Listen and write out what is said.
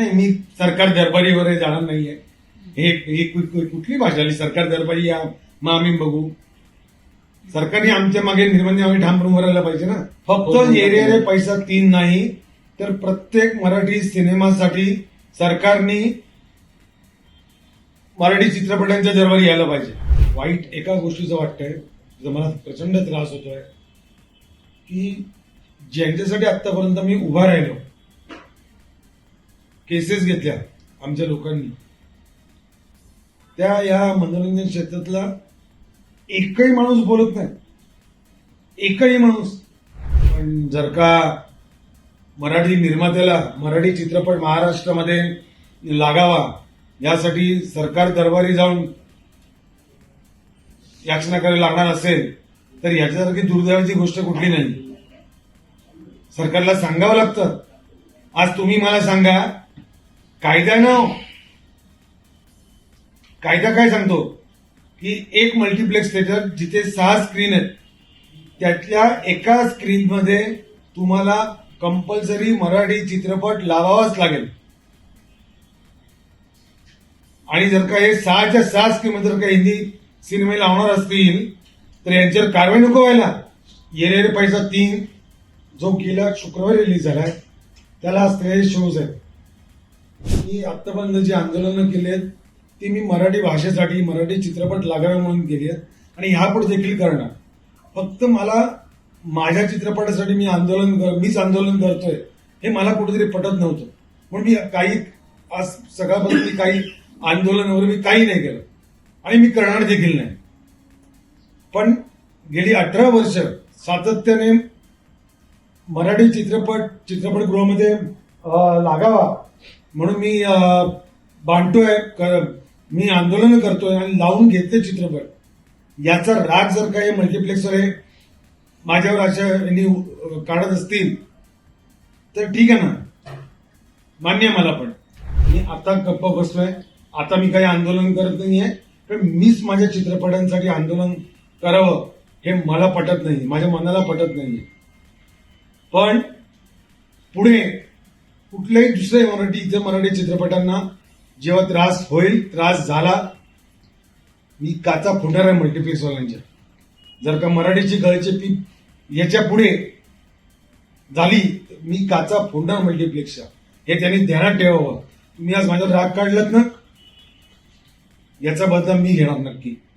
नाही मी सरकार दरबारी वगैरे जाणार नाहीये. हे हे कुठली भाषा आली? सरकार दरबारी या मग आम्ही बघू. सरकारने आमच्या मागे निर्बंध आम्ही ठाम उभं राहायला पाहिजे ना. फक्त एरे रे पैसा तीन नाही तर प्रत्येक मराठी सिनेमासाठी सरकारने मराठी चित्रपटांच्या दरबारी यायला पाहिजे. वाईट एका गोष्टीचं वाटतंय जो मला प्रचंड त्रास होतोय की ज्यांच्यासाठी आतापर्यंत मी उभा राहिलो केसेस घेतल्या आमच्या लोकांनी. त्या या मनोरंजन क्षेत्रातला एकही माणूस बोलत नाही. एकही माणूस. पण जर का मराठी निर्मात्याला मराठी चित्रपट महाराष्ट्रामध्ये लागावा यासाठी सरकार दरबारी जाऊन याचना करायला लागणार असेल तर याच्यासारखी दुर्दैवाची गोष्ट कुठली नाही. सरकारला सांगावं लागतं. आज तुम्ही मला सांगा कायद्यानं ना कायदा काय सांगतो? की एक मल्टिप्लेक्स थिएटर जिथे सहा स्क्रीन आहेत त्यातल्या एका स्क्रीनमध्ये तुम्हाला कंपल्सरी मराठी चित्रपट लावावाच लागेल. आणि जर का हे सहाच्या सहा स्क्रीन जर का हिंदी सिनेमे लावणार असतील तर यांच्यावर कारवाई नको व्हायला. येरे पैसा तीन जो गेला शुक्रवारी रिलीज झालाय त्याला आज शोज आहेत. मी आतापर्यंत जी आंदोलनं केली आहेत ती मी मराठी भाषेसाठी मराठी चित्रपट लागावे म्हणून केली आहेत आणि ह्यापुढे देखील करणार. फक्त मला माझ्या चित्रपटासाठी मी आंदोलन कर- मीच आंदोलन करतोय हे मला कुठेतरी पटत नव्हतं. म्हणून मी काही आज सकाळपासून मी काही आंदोलन वगैरे मी काही नाही केलं. आणि मी करणार देखील नाही. पण गेली अठरा वर्ष सातत्याने मराठी चित्रपट चित्रपटगृहामध्ये लागावा. म्हणून मी बांधतोय मी आंदोलन करतोय आणि लावून घेतले चित्रपट. याचा राग जर काही मल्टिप्लेक्सवर माझ्यावर अशा यांनी काढत असतील तर ठीक आहे ना. मान्य मला पण. मी आता गप्प बसलोय. आता मी काही आंदोलन करत नाहीये पण मीच माझ्या चित्रपटांसाठी आंदोलन करावं हे मला पटत नाही. माझ्या मनाला पटत नाही पण पुढे कुठल्याही दुसऱ्या मराठी इतर मराठी चित्रपटांना जेव्हा त्रास होईल त्रास झाला मी काचा फुटणार आहे मल्टिप्लेक्सवाल्यांच्या जर का मराठीची गळचेपी याच्यापुढे झाली तर मी काचा फोडणार मल्टिप्लेक्सच्या हे त्यांनी ध्यानात ठेवावं. तुम्ही आज माझ्यावर राग काढलात ना? याचा बदला मी घेणार नक्की.